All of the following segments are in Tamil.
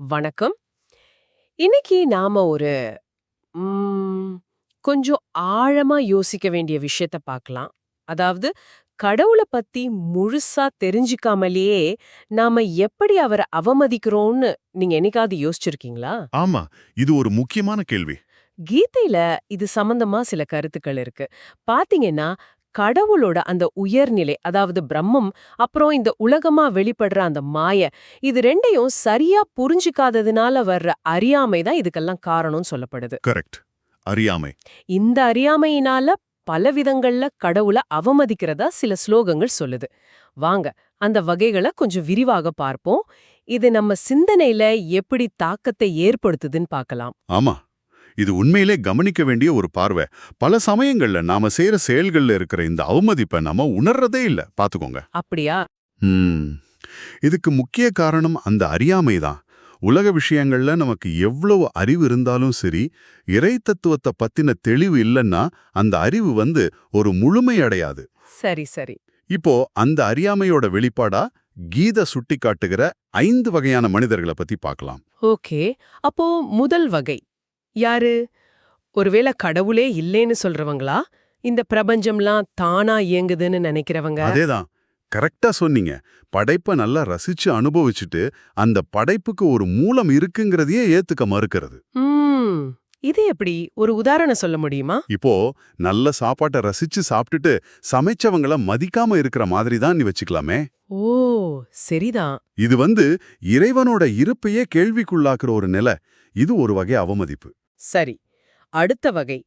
வணக்கம். இன்னைக்கு நாம ஒரு கொஞ்சம் ஆழமா யோசிக்க வேண்டிய விஷயத்த பார்க்கலாம். அதாவது கடவுளை பத்தி முழுசா தெரிஞ்சுக்காமலேயே நாம எப்படி அவரை அவமதிக்கிறோம்னு நீங்க என்னைக்காவது யோசிச்சிருக்கீங்களா? ஆமா இது ஒரு முக்கியமான கேள்வி. கீதையில இது சம்பந்தமா சில கருத்துக்கள் இருக்கு. பாத்தீங்கன்னா கடவுளோட அந்த உயர்நிலை அதாவது பிரம்மம் அப்புறம் இந்த உலகமா வெளிப்படுற அந்த மாய இது ரெண்டையும் சரியா புரிஞ்சுக்காததுனால வர்ற அறியாமை தான் இதுக்கெல்லாம் காரணம்னு சொல்லப்படுது. கரெக்ட் அறியாமை. இந்த அறியாமையினால பல விதங்கள்ல கடவுளை அவமதிக்கிறதா சில ஸ்லோகங்கள் சொல்லுது. வாங்க அந்த வகைகளை கொஞ்சம் விரிவாக பார்ப்போம். இது நம்ம சிந்தனையில எப்படி தாக்கத்தை ஏற்படுத்துதுன்னு பார்க்கலாம். ஆமா. இது உண்மையிலே கவனிக்க வேண்டிய ஒரு பார்வை. பல சமயங்கள்ல நாம செய்யற செயல்கள்ல இருக்கிற இந்த அவமதிப்பை நாம உணர்றதே இல்ல. பாத்துக்கோங்க. அப்படியா? இதுக்கு முக்கிய காரணம் அந்த அறியாமை தான். உலக விஷயங்கள்ல நமக்கு எவ்வளவு அறிவு இருந்தாலும் சரி இறை தத்துவத்தை பத்தின தெளிவு இல்லைன்னா அந்த அறிவு வந்து ஒரு முழுமை அடையாது. சரி சரி. இப்போ அந்த அறியாமையோட வெளிப்பாடா கீத சுட்டி காட்டுகிற ஐந்து வகையான மனிதர்களை பத்தி பார்க்கலாம் ஓகே. அப்போ முதல் வகை. யாரு? ஒருவேளை கடவுளே இல்லேன்னு சொல்றவங்களா? இந்த பிரபஞ்சம்லாம் தானா இயங்குதுன்னு நினைக்கிறவங்க? அதேதான். கரெக்டா சொன்னீங்க. படைப்பை நல்லா ரசிச்சு அனுபவிச்சுட்டு அந்த படைப்புக்கு ஒரு மூலம் இருக்குங்கிறதையே ஏத்துக்க மறுக்கிறது. இது எப்படி? ஒரு உதாரணம் சொல்ல முடியுமா? இப்போ நல்ல சாப்பாட்டை ரசிச்சு சாப்பிட்டுட்டு சமைச்சவங்கள மதிக்காம இருக்கிற மாதிரி தான் நீ வச்சுக்கலாமே. ஓ சரிதான். இது வந்து இறைவனோட இருப்பையே கேள்விக்குள்ளாக்குற ஒரு நிலை. இது ஒரு வகை அவமதிப்பு. சரி அடுத்த வகை.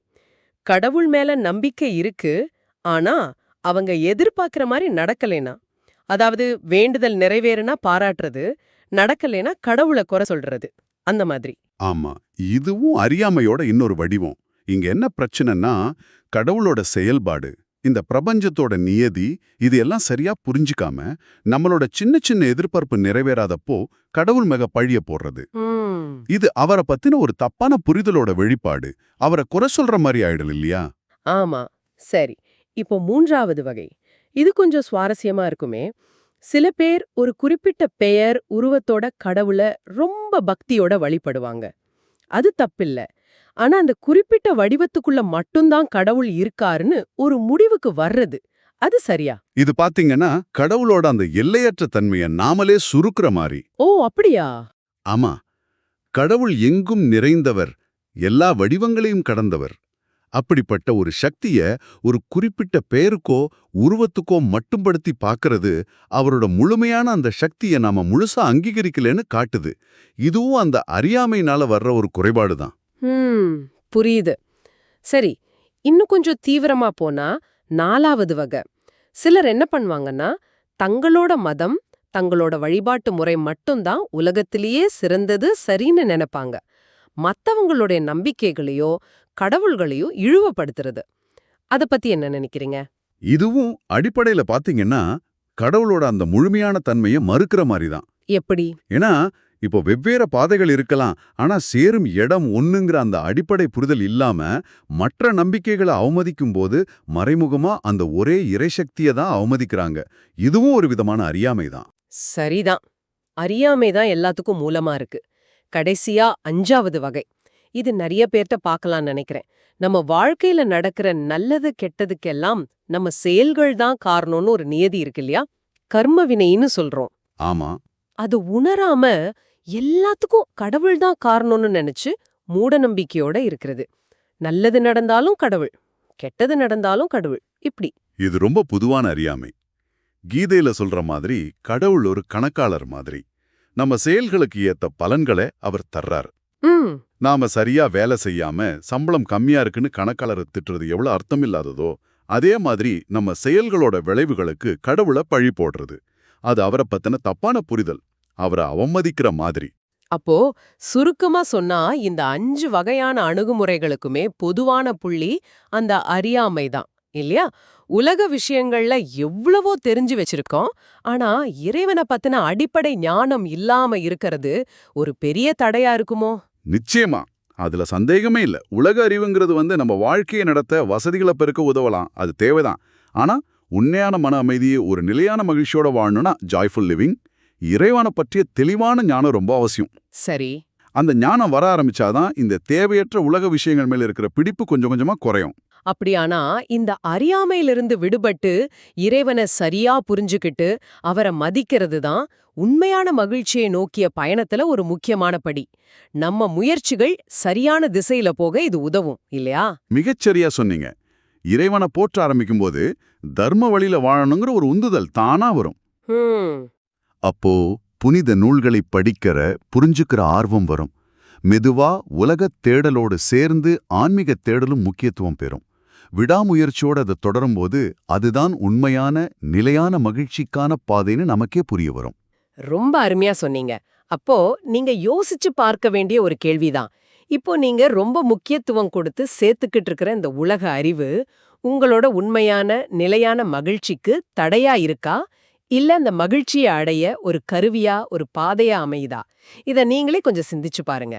கடவுள் மேல நம்பிக்கை இருக்கு ஆனா அவங்க எதிர்பார்க்கிற மாதிரி நடக்கலேனா. அதாவது வேண்டுதல் நிறைவேறுனா பாராட்டுறது நடக்கலேனா கடவுளை குறை சொல்றது அந்த மாதிரி. ஆமா இதுவும் அறியாமையோட இன்னொரு வடிவம். இங்க என்ன பிரச்சனைன்னா கடவுளோட செயல்பாடு இந்த பிரபஞ்சத்தோட நியதி இது எல்லாம் சரியா புரிஞ்சுக்காம நம்மளோட சின்ன சின்ன எதிர்பார்ப்பு நிறைவேறாதப்போ கடவுள் மேக பழிய போடுறது. இது அவரை பத்தின ஒரு தப்பான புரிதலோட வெளிப்பாடு. அவரை குறை சொல்ற மாதிரி ஆயிடல் இல்லையா? ஆமா. சரி. இப்போ மூன்றாவது வகை. இது கொஞ்சம் சுவாரஸ்யமா இருக்குமே. சில பேர் ஒரு குறிப்பிட்ட பெயர் உருவத்தோட கடவுளை ரொம்ப பக்தியோட வழிபடுவாங்க. அது தப்பில்ல. ஆனா அந்த குறிப்பிட்ட வடிவத்துக்குள்ள மட்டும்தான் கடவுள் இருக்காருன்னு ஒரு முடிவுக்கு வர்றது. அது சரியா? இது பாத்தீங்கன்னா கடவுளோட அந்த எல்லையற்ற தன்மையை நாமளே சுருக்குற மாதிரி. ஓ அப்படியா? ஆமா. கடவுள் எங்கும் நிறைந்தவர் எல்லா வடிவங்களையும் கடந்தவர். அப்படிப்பட்ட ஒரு சக்திய ஒரு குறிப்பிட்ட பெயருக்கோ உருவத்துக்கோ மட்டும்படுத்தி பார்க்கறது அவரோட முழுமையான அந்த சக்தியை நாம முழுசா அங்கீகரிக்கலன்னு காட்டுது. இதுவும் அந்த அறியாமையினால வர்ற ஒரு குறைபாடு தான். புரியுது. சரி இன்னும் கொஞ்சம் தீவிரமா போனா நாலாவது வகை. சிலர் என்ன பண்ணுவாங்கன்னா தங்களோட மதம் தங்களோட வழிபாட்டு முறை மட்டும்தான் உலகத்திலேயே சிறந்தது சரின்னு நினைப்பாங்க. மத்தவங்களுடைய நம்பிக்கைகளையோ கடவுள்களையோ இழிவுபடுத்துறது. அத பத்தி என்ன நினைக்கிறீங்க? இதுவும் அடிப்படையில பாத்தீங்கன்னா கடவுளோட அந்த முழுமையான தன்மையை மறுக்கிற மாதிரி தான் எப்படி? ஏன்னா இப்போ வெவ்வேறு பாதைகள் இருக்கலாம் ஆனா சேரும் இடம் ஒண்ணுங்கிற அந்த அடிப்படை புரிதல் இல்லாம மற்ற நம்பிக்கைகளை அவமதிக்கும் போது மறைமுகமா அந்த ஒரே இறைசக்தியை தான் அவமதிக்கிறாங்க. இதுவும் ஒரு விதமான அறியாமை தான் சரிதான். அறியாமை தான் எல்லாத்துக்கும் மூலமா இருக்கு. கடைசியா அஞ்சாவது வகை. இது நிறைய பேர்ட்ட பார்க்கலாம்னு நினைக்கிறேன். நம்ம வாழ்க்கையில நடக்கிற நல்லது கெட்டதுக்கெல்லாம் நம்ம செயல்கள் தான் காரணம்னு ஒரு நியதி இருக்கு இல்லையா? கர்ம வினைன்னு சொல்றோம். ஆமா. அது உணராம எல்லாத்துக்கும் கடவுள் தான் காரணம்னு நினைச்சு மூட நம்பிக்கையோட இருக்கிறது. நல்லது நடந்தாலும் கடவுள் கெட்டது நடந்தாலும் கடவுள். இப்படி. இது ரொம்ப பொதுவான அறியாமை. கீதையில சொல்ற மாதிரி கடவுள் ஒரு கணக்காளர் மாதிரி. நம்ம செயல்களுக்கு ஏத்த பலன்களை அவர் தர்றார். நாம சரியா வேலை செய்யாம சம்பளம் கம்மியா இருக்குன்னு கணக்காளரை திட்டுறது எவ்வளவு அர்த்தமில்லாததோ அதே மாதிரி நம்ம செயல்களோட விளைவுகளுக்கு கடவுளை பழி போடுறது. அது அவரை பத்தின தப்பான புரிதல். அவரை அவமதிக்கிற மாதிரி. அப்போ சுருக்கமா சொன்னா இந்த அஞ்சு வகையான அணுகுமுறைகளுக்குமே பொதுவான புள்ளி அந்த அறியாமை தான் இல்லையா? உலக விஷயங்கள்ல எவ்வளவோ தெரிஞ்சு வச்சிருக்கோம். ஆனா இறைவனை பத்தின அடிப்படை ஞானம் இல்லாம இருக்கிறது ஒரு பெரிய தடையா இருக்குமோ? நிச்சயமா. அதுல சந்தேகமே இல்ல. உலக அறிவுங்கிறது வந்து நம்ம வாழ்க்கையை நடத்த வசதிகளை பெருக்க உதவலாம். அது தேவைதான். ஆனா உண்மையான மன அமைதியை ஒரு நிலையான மகிழ்ச்சியோட வாழணும்னா ஜாய்ஃபுல் லிவிங் இறைவனை பற்றிய தெளிவான ஞானம் ரொம்ப அவசியம். சரி. அந்த ஞானம் வர ஆரம்பிச்சாதான் இந்த தேவையற்ற உலக விஷயங்கள் மேல இருக்கிற பிடிப்பு கொஞ்சம் கொஞ்சமா குறையும். அப்படியானா இந்த அறியாமையிலிருந்து விடுபட்டு இறைவனை சரியா புரிஞ்சுக்கிட்டு அவரை மதிக்கிறது தான் உண்மையான மகிழ்ச்சியை நோக்கிய பயணத்துல ஒரு முக்கியமான படி. நம்ம முயற்சிகள் சரியான திசையில போக இது உதவும் இல்லையா? மிகச்சரியா சொன்னீங்க. இறைவனை போற்ற ஆரம்பிக்கும் போது தர்ம வழியில வாழணுங்கிற ஒரு உந்துதல் தானா வரும். அப்போ புனித நூல்களை படிக்கிற புரிஞ்சுக்கிற ஆர்வம் வரும். மெதுவா உலகத் தேடலோடு சேர்ந்து ஆன்மீக தேடலும் முக்கியத்துவம் பெறும். விடாமுயற்சியோட அதை தொடரும்போது அதுதான் உண்மையான நிலையான மகிழ்ச்சிக்கான பாதைன்னு நமக்கே புரிய வரும். ரொம்ப அருமையா சொன்னீங்க. அப்போ நீங்க யோசிச்சு பார்க்க வேண்டிய ஒரு கேள்விதான். இப்போ நீங்க ரொம்ப முக்கியத்துவம் கொடுத்து சேர்த்துக்கிட்டு இருக்கிற இந்த உலக அறிவு உங்களோட உண்மையான நிலையான மகிழ்ச்சிக்கு தடையா இருக்கா? இல்ல அந்த மகிழ்ச்சியை அடைய ஒரு கருவியா ஒரு பாதையா அமையுதா? இத நீங்களே கொஞ்சம் சிந்திச்சு பாருங்க.